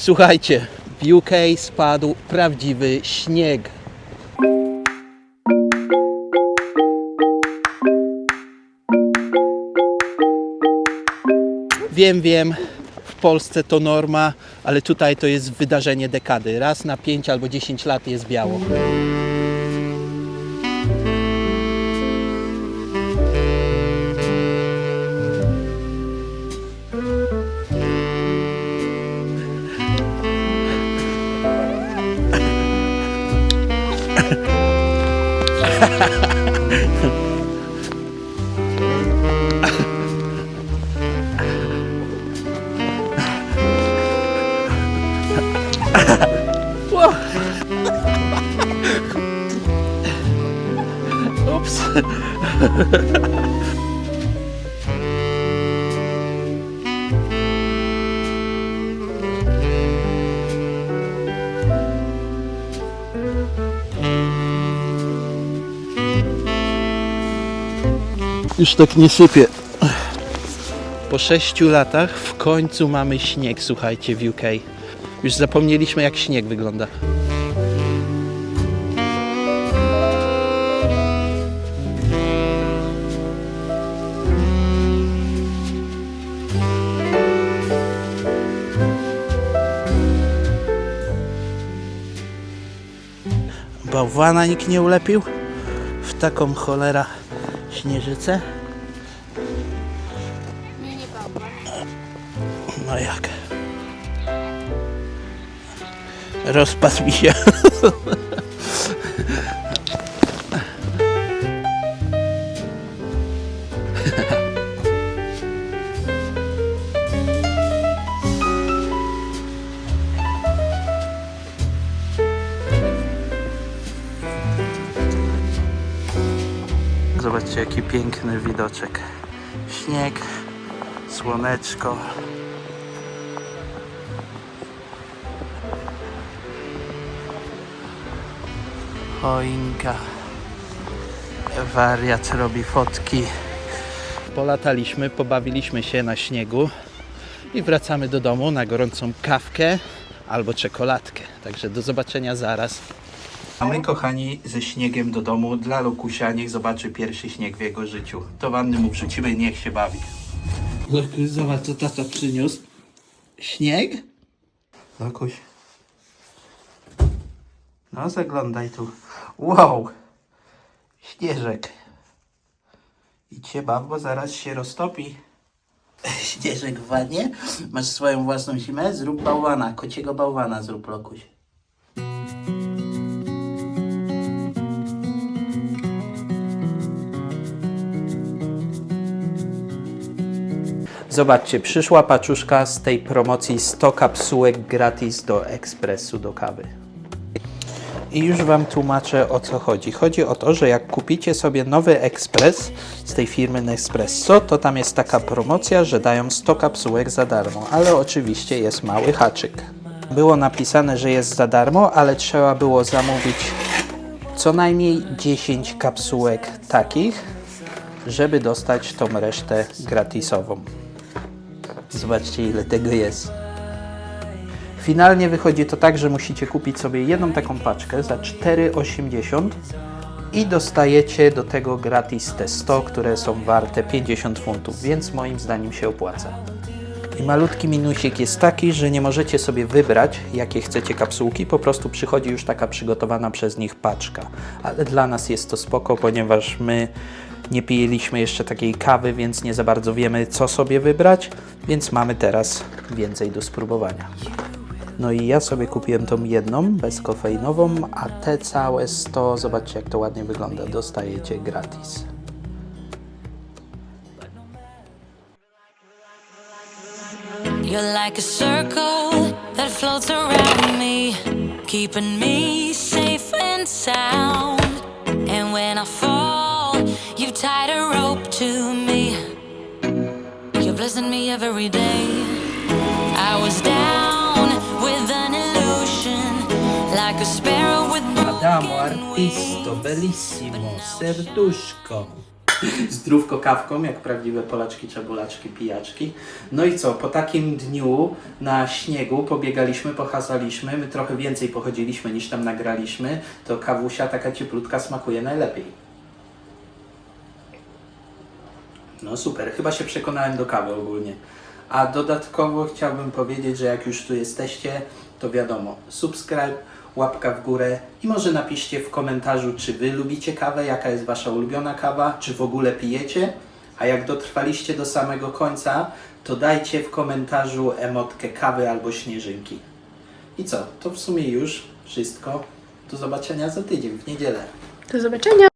Słuchajcie, w UK spadł prawdziwy śnieg. Wiem, wiem, w Polsce to norma, ale tutaj to jest wydarzenie dekady. Raz na 5 albo 10 lat jest biało. Oops. Już tak nie sypie. Po sześciu latach w końcu mamy śnieg, słuchajcie, w UK. Już zapomnieliśmy, jak śnieg wygląda. Bałwana nikt nie ulepił w taką cholera śnieżycę. Mini bałwan. No jak? Rozpadł mi się. Zobaczcie jaki piękny widoczek. Śnieg, słoneczko. Choinka. Wariat robi fotki. Polataliśmy, pobawiliśmy się na śniegu i wracamy do domu na gorącą kawkę albo czekoladkę. Także do zobaczenia zaraz. A my, kochani, ze śniegiem do domu dla Lukusia. Niech zobaczy pierwszy śnieg w jego życiu. To wanny mu wrzucimy, niech się bawi. Lukuś, zobacz, co tata przyniósł. Śnieg? Lukuś. No, zaglądaj tu. Wow! Śnieżek. I cię baw, bo zaraz się roztopi. Śnieżek w wanie? Masz swoją własną zimę? Zrób bałwana. Kociego bałwana zrób, Lokuś. Zobaczcie, przyszła paczuszka z tej promocji 100 kapsułek gratis do ekspresu do kawy. I już Wam tłumaczę o co chodzi. Chodzi o to, że jak kupicie sobie nowy ekspres z tej firmy Nespresso, to tam jest taka promocja, że dają 100 kapsułek za darmo, ale oczywiście jest mały haczyk. Było napisane, że jest za darmo, ale trzeba było zamówić co najmniej 10 kapsułek takich, żeby dostać tą resztę gratisową. Zobaczcie ile tego jest. Finalnie wychodzi to tak, że musicie kupić sobie jedną taką paczkę za 4,80 i dostajecie do tego gratis te 100, które są warte 50 funtów, więc moim zdaniem się opłaca. I malutki minusik jest taki, że nie możecie sobie wybrać, jakie chcecie kapsułki, po prostu przychodzi już taka przygotowana przez nich paczka. Ale dla nas jest to spoko, ponieważ my nie pijeliśmy jeszcze takiej kawy, więc nie za bardzo wiemy, co sobie wybrać, więc mamy teraz więcej do spróbowania. No i ja sobie kupiłem tą jedną, bezkofeinową, a te całe 100, zobaczcie jak to ładnie wygląda, dostajecie gratis. You're like a circle that floats around me, keeping me safe and sound. And when I fall, you tied a rope to me. You're blessing me every day. I was down with an illusion, like a sparrow with Adamo, artisto, bellissimo, serduszko. zdrówko kawką, jak prawdziwe Polaczki, czebulaczki, pijaczki. No i co, po takim dniu na śniegu pobiegaliśmy, pochazaliśmy, my trochę więcej pochodziliśmy niż tam nagraliśmy, to kawusia taka cieplutka smakuje najlepiej. No super, chyba się przekonałem do kawy ogólnie. A dodatkowo chciałbym powiedzieć, że jak już tu jesteście, to wiadomo, subskryb, łapka w górę i może napiszcie w komentarzu, czy wy lubicie kawę, jaka jest wasza ulubiona kawa, czy w ogóle pijecie. A jak dotrwaliście do samego końca, to dajcie w komentarzu emotkę kawy albo śnieżynki. I co, to w sumie już wszystko. Do zobaczenia za tydzień, w niedzielę. Do zobaczenia!